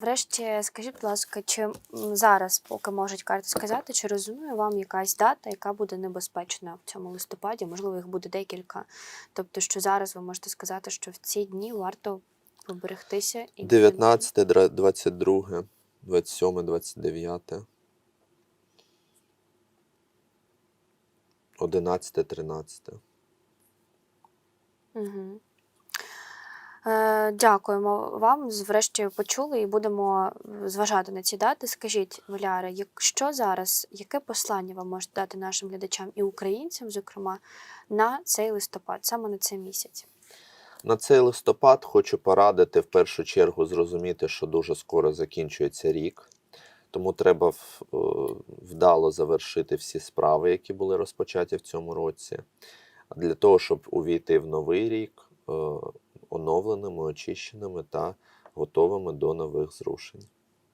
Врешті, скажіть, будь ласка, чи зараз, поки можуть карти сказати, чи резонує вам якась дата, яка буде небезпечна в цьому листопаді? Можливо, їх буде декілька. Тобто, що зараз ви можете сказати, що в ці дні варто поберегтися і 19, дра- 22, 27, 29. 11, 13. Угу. Е, дякуємо вам. Врешті почули і будемо зважати на ці дати. Скажіть, Валяра, якщо зараз, яке послання ви можете дати нашим глядачам і українцям, зокрема, на цей листопад, саме на цей місяць? На цей листопад хочу порадити в першу чергу зрозуміти, що дуже скоро закінчується рік, тому треба е, вдало завершити всі справи, які були розпочаті в цьому році, для того, щоб увійти в новий рік оновленими, очищеними та готовими до нових зрушень.